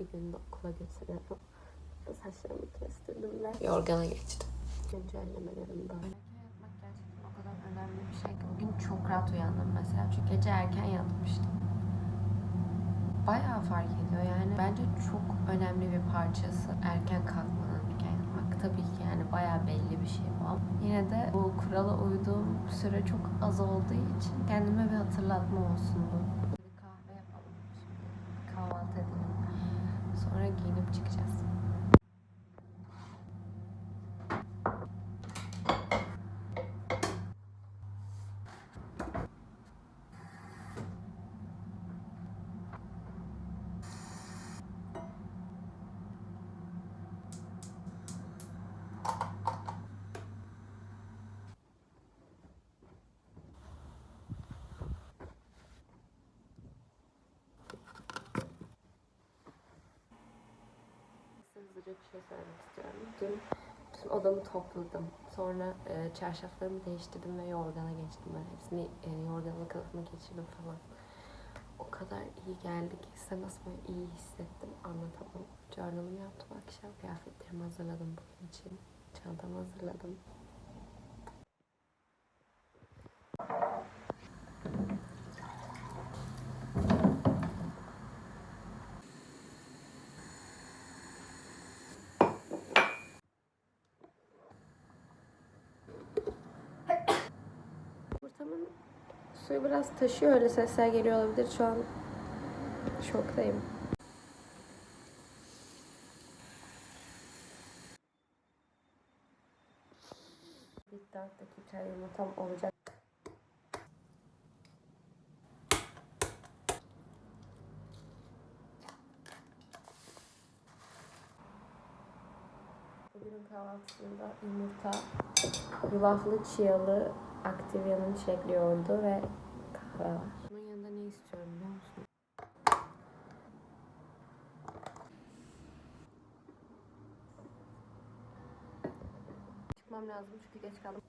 bir günde okula götürüyorum. Saçlarımı kestirdim ve yorgana geçtim. Güncellemelerim böyle. Yatmak gerçekten o kadar önemli bir şey ki. Bugün çok rahat uyandım mesela. Çünkü gece erken yatmıştım. Bayağı fark ediyor yani. Bence çok önemli bir parçası erken kalkmanın erken yatmak. Tabii ki yani bayağı belli bir şey bu ama yine de bu kurala uyduğum süre çok az olduğu için kendime bir hatırlatma olsun bu. Bir kahve yapalım şimdi. Kahvaltı edelim. Sonra giyinip çıkacağız. Size hızlıca bir şey söylemek istiyorum. Dün bütün odamı topladım. Sonra e, çarşaflarımı değiştirdim ve yorgana geçtim. Ben hepsini e, yorganla kılıfıma geçirdim falan. O kadar iyi geldi ki size nasıl böyle iyi hissettim anlatamam. Journal'ımı yaptım akşam. Kıyafetlerimi hazırladım bugün için. Çantamı hazırladım. Suyu biraz taşıyor öyle sesler geliyor olabilir. Şu an şoktayım. Bir dakika yumurtam olacak. Bugünün kahvaltısında yumurta, yulaflı çiyalı Activia'nın çilekli yoğurdu ve kahve var. Bunun yanında ne istiyorum biliyor musun? Çıkmam lazım çünkü geç kaldım.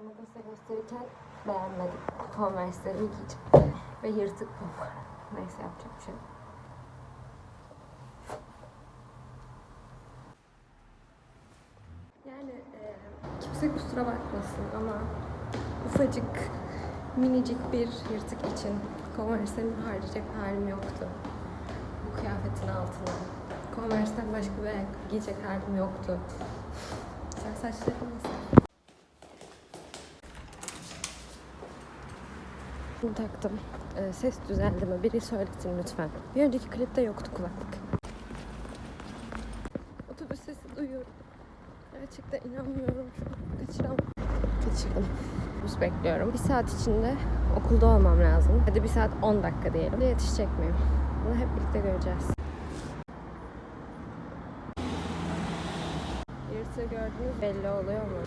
Onu da size gösterirken beğenmedim. Converse'lerimi giyeceğim. Ve yırtık bu. Neyse yapacak bir şey. Yani e, kimse kusura bakmasın ama ufacık minicik bir yırtık için Converse'lerimi harcayacak halim yoktu. Bu kıyafetin altına. Converse'den başka bir giyecek halim yoktu. Sen saçlarım nasıl? Bunu taktım. Ee, ses düzeldi mi? Biri söylesin lütfen. Bir önceki klipte yoktu kulaklık. Otobüs sesi duyuyorum. Gerçekten inanmıyorum. Kaçıram. Kaçırdım. Otobüs bekliyorum. Bir saat içinde okulda olmam lazım. Hadi bir saat 10 dakika diyelim. Yetişecek miyim? Bunu hep birlikte göreceğiz. Yırtığı gördünüz belli oluyor mu?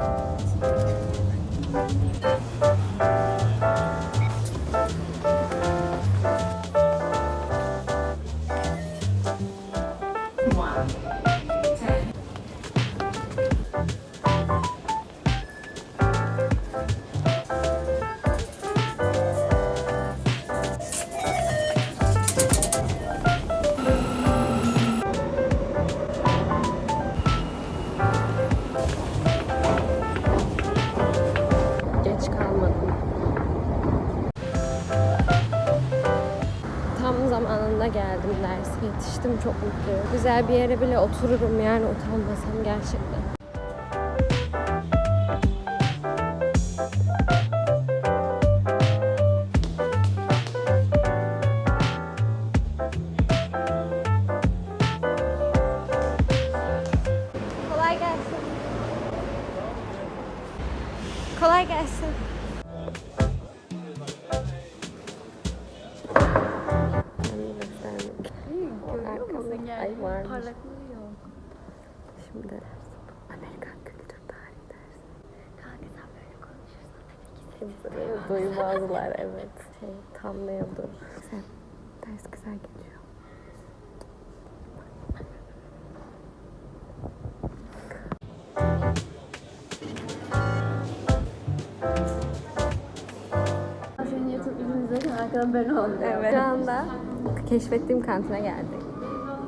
Thank you. Zamanında geldim derse yetiştim çok mutluyum. Güzel bir yere bile otururum yani utanmasam gerçekten. Kolay gelsin. Kolay gelsin. Duymazlar evet. Şey tam ne olur. Sen ders güzel geçiyor. Arkadan ben oldum. Evet. Şu anda keşfettiğim kantine geldik.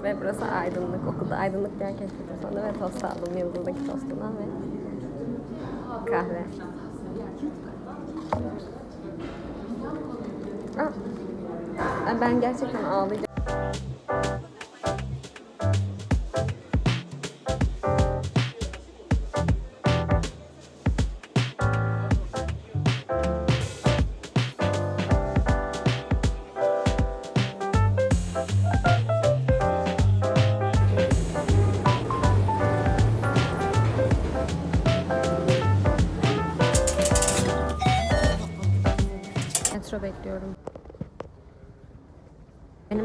Ve burası aydınlık. Okulda aydınlık bir yer keşfettim sonra ve tost aldım. Yıldız'daki tostundan ve kahve. Ben gerçekten ağlayacağım.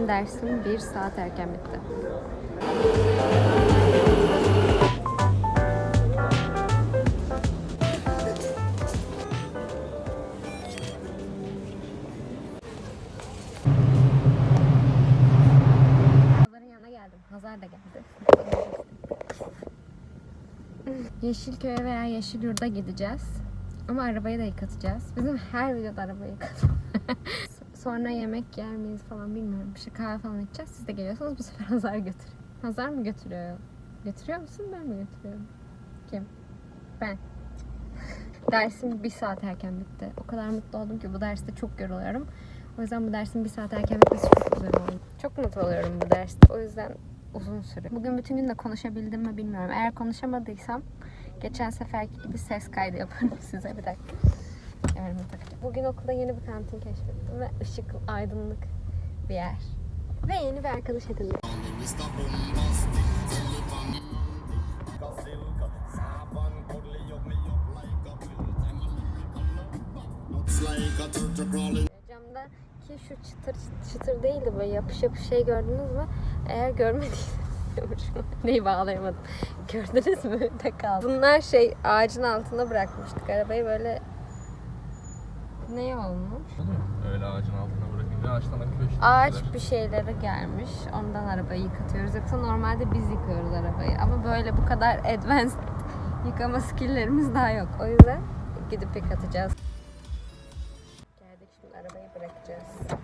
Dersim bir saat erken bitti. Hazar da geldi. Yeşilköy'e veya Yeşilyurt'a gideceğiz. Ama arabayı da yıkatacağız. Bizim her videoda arabayı yıkatıyoruz. Sonra yemek yer miyiz falan bilmiyorum. Şey kahve falan içeceğiz. Siz de geliyorsanız bu sefer Hazar götür. Hazar mı götürüyor? Götürüyor musun ben mi götürüyorum? Kim? Ben. Dersim bir saat erken bitti. O kadar mutlu oldum ki bu derste çok yoruluyorum. O yüzden bu dersin bir saat erken bitmesi çok güzel oldu. Çok mutlu oluyorum bu derste. O yüzden uzun süre. Bugün bütün gün de konuşabildim mi bilmiyorum. Eğer konuşamadıysam geçen seferki gibi ses kaydı yaparım size bir dakika. Kemerimi takacağım. Bugün okulda yeni bir kantin keşfettim ve ışıklı, aydınlık bir yer. Ve yeni bir arkadaş edindim. Camdaki şu çıtır çıtır değil de böyle yapış yapış şey gördünüz mü? Eğer görmediyseniz Neyi bağlayamadım. Gördünüz mü? De kaldı. Bunlar şey ağacın altına bırakmıştık arabayı böyle ne olmuş? Öyle ağacın altına bırakınca ağaçtan akıyor işte. Ağaç bir şeylere gelmiş. Ondan arabayı yıkatıyoruz. Yoksa normalde biz yıkıyoruz arabayı. Ama böyle bu kadar advanced yıkama skilllerimiz daha yok. O yüzden gidip yıkatacağız. Geldik şimdi arabayı bırakacağız.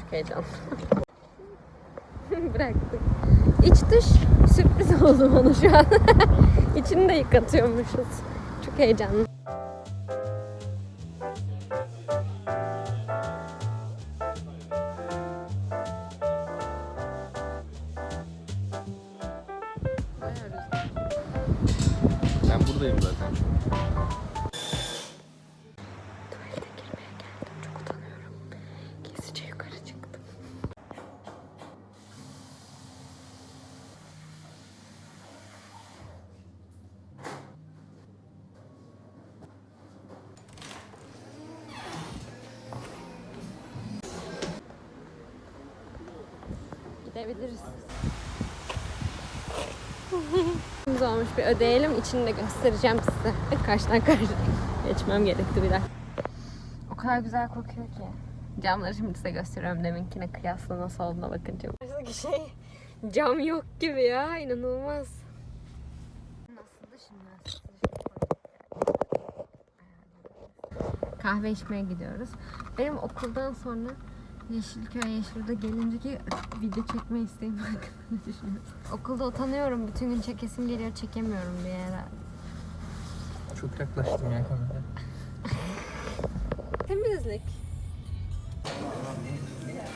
Çok heyecanlı. Bıraktık. İç dış sürpriz oldu bana şu an. İçini de yıkatıyormuşuz. Çok heyecanlı. Buradayım zaten. Tuvalete girmeye geldim. Çok utanıyorum. Gizlice yukarı çıktım. Gidebiliriz. Biz olmuş bir ödeyelim. İçini de göstereceğim size. Karşıdan karşıya geçmem gerekti bir dakika. O kadar güzel kokuyor ki. Camları şimdi size gösteriyorum deminkine kıyasla nasıl olduğuna bakınca. Buradaki şey cam yok gibi ya inanılmaz. Nasıldı şimdi? Kahve içmeye gidiyoruz. Benim okuldan sonra Yeşilköy Yeşil'de gelince ki video çekme isteğim hakkında ne düşünüyorsun? Okulda utanıyorum. Bütün gün çekesim geliyor. Çekemiyorum bir yere. Çok yaklaştım ya kameraya. Temizlik.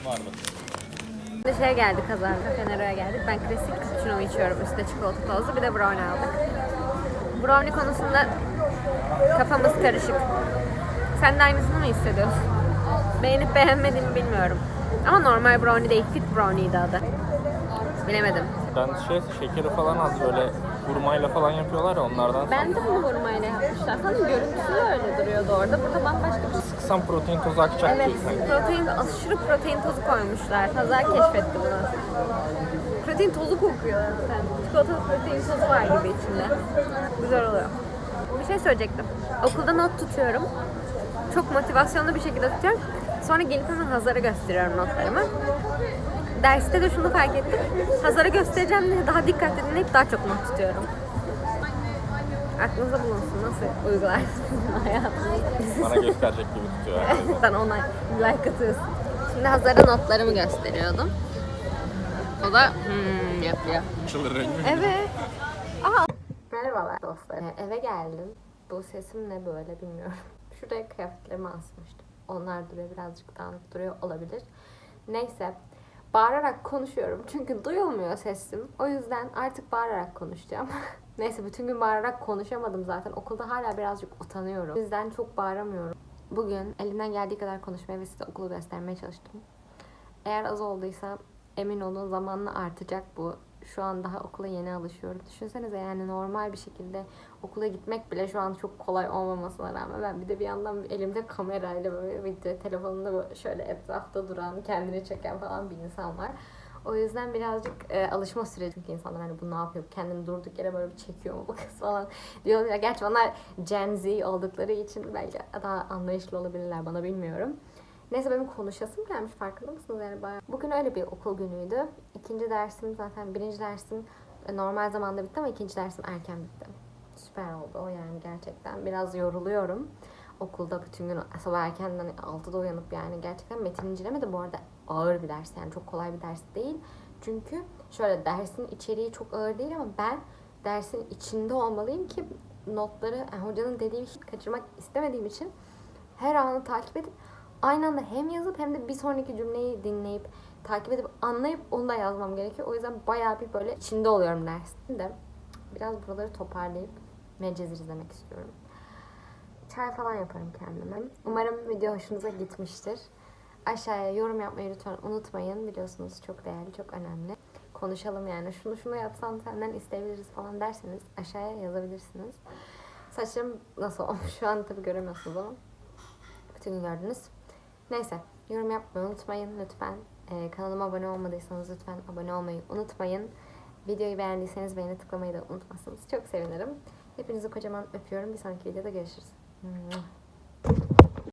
Var mı? Şimdi şeye geldik kazanda. Fener'e geldik. Ben klasik cappuccino içiyorum. Üstte çikolata tozlu. Bir de brownie aldık. Brownie konusunda kafamız karışık. Sen de aynısını mı hissediyorsun? Beğenip beğenmediğimi bilmiyorum. Ama normal brownie değil. Fit brownie'ydi adı. Bilemedim. Ben şey şekeri falan az böyle hurmayla falan yapıyorlar ya onlardan. Ben de bunu hurmayla yapmışlar. Sanırım görüntüsü de öyle duruyordu orada. Burada bambaşka bir şey. Sıksam protein tozu akacak Evet, sanki. protein, aşırı protein tozu koymuşlar. Hazar keşfetti bunu. Protein tozu kokuyor zaten. Çikolatalı protein tozu var gibi içinde. Güzel oluyor. Bir şey söyleyecektim. Okulda not tutuyorum. Çok motivasyonlu bir şekilde tutuyorum. Sonra gelip hemen Hazar'a gösteriyorum notlarımı. Derste de şunu fark ettim. Hazar'a göstereceğim diye daha dikkatli dinleyip daha çok not tutuyorum. Aklınızda bulunsun. Nasıl uygularsınız hayatınızda? Bana gösterecek gibi tutuyor herkes. Sen ona like atıyorsun. Şimdi Hazar'a notlarımı gösteriyordum. O da hmm yapıyor. Çıldırıyor. Evet. Aa. Merhabalar dostlar. Ee, eve geldim. Bu sesim ne böyle bilmiyorum. Şuraya kıyafetlerimi asmıştım. Onlar duruyor birazcık dağınık duruyor olabilir. Neyse. Bağırarak konuşuyorum. Çünkü duyulmuyor sesim. O yüzden artık bağırarak konuşacağım. Neyse bütün gün bağırarak konuşamadım zaten. Okulda hala birazcık utanıyorum. O yüzden çok bağıramıyorum. Bugün elimden geldiği kadar konuşmaya ve size okulu göstermeye çalıştım. Eğer az olduysa emin olun zamanla artacak bu. Şu an daha okula yeni alışıyorum. Düşünsenize yani normal bir şekilde okula gitmek bile şu an çok kolay olmamasına rağmen ben bir de bir yandan elimde kamerayla böyle video telefonunda böyle şöyle etrafta duran, kendini çeken falan bir insan var. O yüzden birazcık e, alışma süreci çünkü insanlar hani bu ne yapıyor, kendini durduk yere böyle bir çekiyor mu bu kız falan diyorlar. Gerçi onlar Gen Z oldukları için belki daha anlayışlı olabilirler bana bilmiyorum. Neyse benim konuşasım gelmiş farkında mısınız yani bayağı. Bugün öyle bir okul günüydü. İkinci dersim zaten birinci dersim e, normal zamanda bitti ama ikinci dersim erken bitti. Süper oldu o yani gerçekten. Biraz yoruluyorum. Okulda bütün gün sabah erkenden 6'da uyanıp yani gerçekten metin inceleme de bu arada ağır bir ders yani çok kolay bir ders değil. Çünkü şöyle dersin içeriği çok ağır değil ama ben dersin içinde olmalıyım ki notları yani hocanın dediği şeyi kaçırmak istemediğim için her anı takip edip aynı anda hem yazıp hem de bir sonraki cümleyi dinleyip takip edip anlayıp onu da yazmam gerekiyor. O yüzden bayağı bir böyle içinde oluyorum dersin de biraz buraları toparlayıp Medcezir izlemek istiyorum. Çay falan yaparım kendime. Umarım video hoşunuza gitmiştir. Aşağıya yorum yapmayı lütfen unutmayın. Biliyorsunuz çok değerli, çok önemli. Konuşalım yani. Şunu şunu yapsam senden isteyebiliriz falan derseniz aşağıya yazabilirsiniz. Saçlarım nasıl olmuş şu an tabii göremiyorsunuz ama bütün gördünüz. Neyse yorum yapmayı unutmayın lütfen. Ee, kanalıma abone olmadıysanız lütfen abone olmayı unutmayın. Videoyu beğendiyseniz beğeni tıklamayı da unutmazsanız çok sevinirim. Hepinizi kocaman öpüyorum. Bir sonraki videoda görüşürüz.